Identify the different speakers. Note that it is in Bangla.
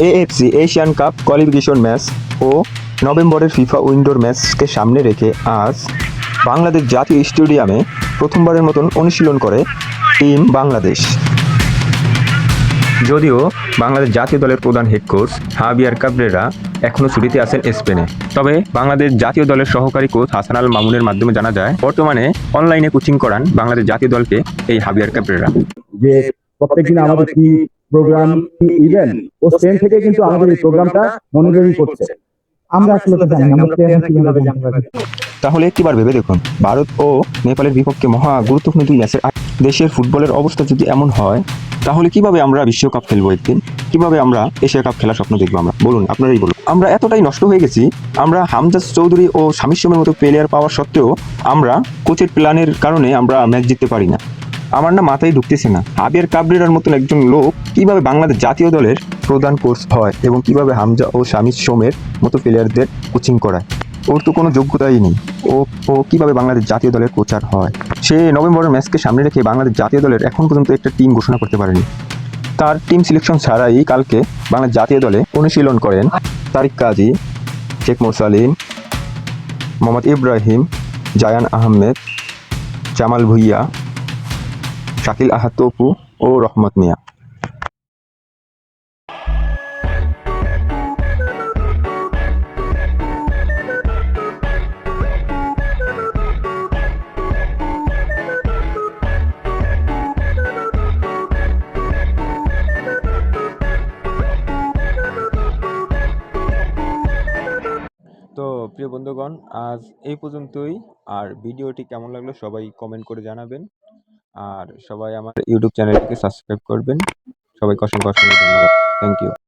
Speaker 1: AFC Asian cup qualification match ও নভেম্বরের ফিফা উইন্ডোর ম্যাচকে সামনে রেখে আজ বাংলাদেশ জাতীয় স্টেডিয়ামে প্রথমবারের মতন অনুশীলন করে টিম বাংলাদেশ। যদিও বাংলাদেশ জাতীয় দলের প্রধান হেড কোচ হাবিয়ার কাবরেরা এখনও ছুটিতে আছেন স্পেনে। তবে বাংলাদেশ জাতীয় দলের সহকারী কোচ হাসান আল মামুনের মাধ্যমে জানা যায়, বর্তমানে অনলাইনে কোচিং করান বাংলাদেশ জাতীয় দলকে এই হাবিয়ার কাবরেরা।
Speaker 2: যে প্রত্যেকদিন আমাদের কি প্রোগ্রাম ইভেন্ট ও স্পেন থেকে কিন্তু আমাদের এই প্রোগ্রামটা মনিটরিং করছে।
Speaker 3: আমরা আসলে তো জানি আমরা কীভাবে জানব
Speaker 1: তাহলে একটিবার ভেবে দেখুন, ভারত ও নেপালের বিপক্ষে মহা গুরুত্বপূর্ণ দুই ম্যাচের দেশের ফুটবলের অবস্থা যদি এমন হয়, তাহলে কীভাবে আমরা বিশ্বকাপ খেলব একদিন? কীভাবে আমরা এশিয়া কাপ খেলার স্বপ্ন দেখব আমরা? বলুন, আপনারাই বলুন। আমরা এতটাই নষ্ট হয়ে গেছি, আমরা হামজাজ চৌধুরী ও শামির মতো প্লেয়ার পাওয়ার সত্ত্বেও আমরা কোচের প্ল্যানের কারণে আমরা ম্যাচ জিততে পারি না। আমার না মাথায় ঢুকতেছে না। হাবিয়ার কাবরেরার মতন একজন লোক কীভাবে বাংলাদেশ জাতীয় দলের প্রধান কোচ হয় এবং কীভাবে হামজা ও শামির সোমের মতো প্লেয়ারদের কোচিং করায়? ওর তো কোনো যোগ্যতাই নেই। ও ও কীভাবে বাংলাদেশ জাতীয় দলের কোচার হয়? সে নভেম্বরের ম্যাচকে সামনে রেখে বাংলাদেশ জাতীয় দলের এখন পর্যন্ত একটা টিম ঘোষণা করতে পারেনি। তার টিম সিলেকশন ছাড়াই কালকে বাংলাদেশ জাতীয় দলে অনুশীলন করেন তারিক কাজী, শেখ মোরসালিন, মোহাম্মদ ইব্রাহিম, জায়ান আহমেদ, জামাল ভুইয়া শাকিল আহাদ তপু ও রহমত মিয়া। তো প্রিয় বন্ধুগণ, আজ এই পর্যন্তই। আর ভিডিওটি কেমন লাগল সবাই কমেন্ট করে জানাবেন। আর সবাই আমার ইউটিউব চ্যানেলটিকে সাবস্ক্রাইব করবেন। সবাইকে অসংখ্য অসংখ্য ধন্যবাদ। Thank you